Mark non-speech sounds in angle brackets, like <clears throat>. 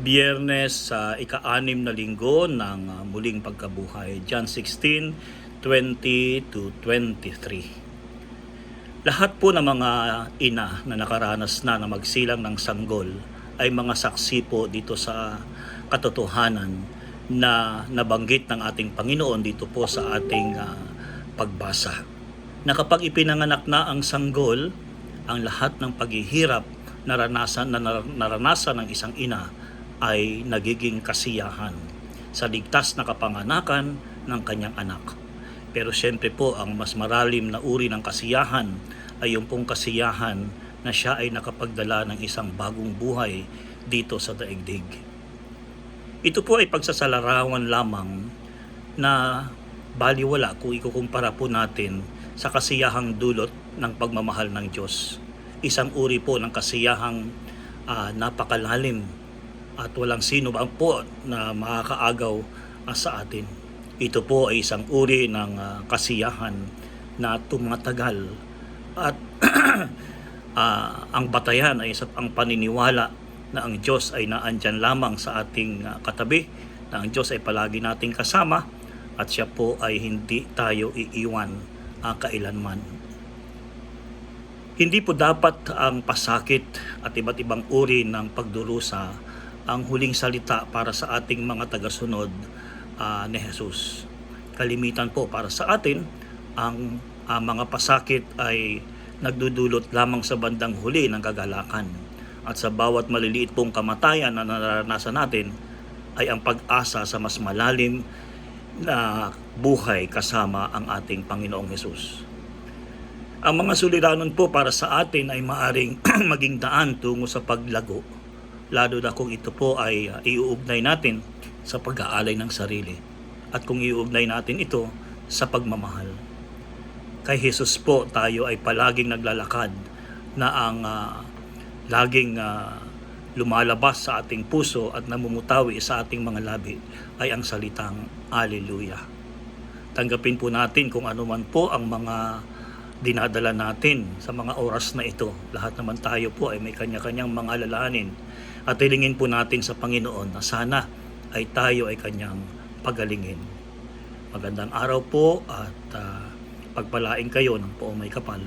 Biyernes sa ika-anim na linggo ng ah, muling pagkabuhay, John 16, 20 to 23. Lahat po ng mga ina na nakaranas na na magsilang ng sanggol ay mga saksi po dito sa katotohanan na nabanggit ng ating Panginoon dito po sa ating ah, pagbasa. Na kapag ipinanganak na ang sanggol, ang lahat ng paghihirap naranasan na nar- naranasan ng isang ina ay nagiging kasiyahan sa ligtas na kapanganakan ng kanyang anak. Pero siyempre po ang mas maralim na uri ng kasiyahan ay yung pong kasiyahan na siya ay nakapagdala ng isang bagong buhay dito sa daigdig. Ito po ay pagsasalarawan lamang na baliwala kung ikukumpara po natin sa kasiyahang dulot ng pagmamahal ng Diyos. Isang uri po ng kasiyahang ah, napakalalim at walang sino ba po na makakaagaw ah, sa atin. Ito po ay isang uri ng ah, kasiyahan na tumatagal at <clears throat> ah, ang batayan ay sa ang paniniwala na ang Diyos ay naandyan lamang sa ating katabi, na ang Diyos ay palagi nating kasama at siya po ay hindi tayo iiwan ah, kailanman. Hindi po dapat ang pasakit at iba't ibang uri ng pagdurusa ang huling salita para sa ating mga tagasunod ah, ni Jesus. Kalimitan po para sa atin, ang ah, mga pasakit ay nagdudulot lamang sa bandang huli ng kagalakan. At sa bawat maliliit pong kamatayan na naranasan natin ay ang pag-asa sa mas malalim na buhay kasama ang ating Panginoong Hesus. Ang mga suliranon po para sa atin ay maaring <clears throat> maging daan tungo sa paglago, lalo na kung ito po ay uh, iuugnay natin sa pag-aalay ng sarili at kung iuugnay natin ito sa pagmamahal. Kay Jesus po tayo ay palaging naglalakad na ang ah, laging ah, lumalabas sa ating puso at namumutawi sa ating mga labi ay ang salitang Alleluia. Tanggapin po natin kung ano man po ang mga dinadala natin sa mga oras na ito. Lahat naman tayo po ay may kanya-kanyang mga alalahanin at hilingin po natin sa Panginoon na sana ay tayo ay kanyang pagalingin. Magandang araw po at ah, pagpalain kayo ng poong may kapal.